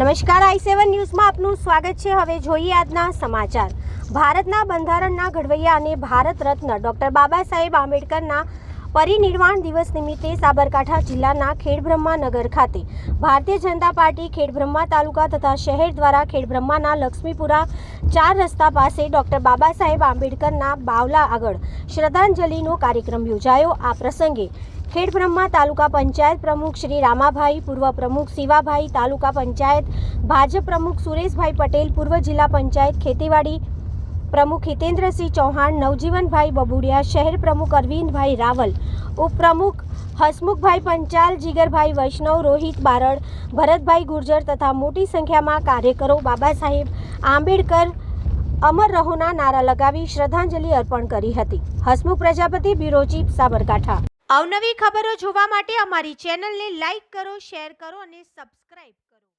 નમસ્કાર, આઈ સેવન ન્યૂઝમાં આપનું સ્વાગત છે. હવે જોઈએ આજના સમાચાર. ભારતના બંધારણના ઘડવૈયા અને ભારત રત્ન ડૉક્ટર બાબા સાહેબ આંબેડકરના પરિનિર્વાણ દિવસ નિમિત્તે સાબરકાંઠા જિલ્લાના ખેડબ્રહ્મા નગર ખાતે ભારતીય જનતા પાર્ટી ખેડબ્રહ્મા તાલુકા તથા શહેર દ્વારા ખેડબ્રહ્માના લક્ષ્મીપુરા ચાર રસ્તા પાસે ડોક્ટર બાબા સાહેબ આંબેડકરના બાવલા આગળ શ્રદ્ધાંજલિનો કાર્યક્રમ યોજાયો. આ પ્રસંગે ખેડબ્રહ્મા તાલુકા પંચાયત પ્રમુખ શ્રી રામાભાઈ, પૂર્વ પ્રમુખ શિવાભાઈ, તાલુકા પંચાયત ભાજપ પ્રમુખ સુરેશભાઈ પટેલ, પૂર્વ જિલ્લા પંચાયત ખેતીવાડી પ્રમુખ હિતેન્દ્રસિંહ ચૌહાણ, નવજીવનભાઈ બબુડિયા, શહેર પ્રમુખ અરવિંદભાઈ રાવલ, ઉપપ્રમુખ હસમુખભાઈ પંચાલ, જીગરભાઈ વૈષ્ણવ, રોહિત બારડ, ભરતભાઈ ગુર્જર તથા મોટી સંખ્યામાં કાર્યકરો બાબા સાહેબ આંબેડકર અમર રહોના નારા લગાવી શ્રદ્ધાંજલિ અર્પણ કરી હતી. Hasmukh Prajapati, bureau chief, Sabarkantha. અવનવી ખબરો જોવા માટે અમારી ચેનલને લાઈક કરો, શેર કરો અને સબસ્ક્રાઇબ કરો.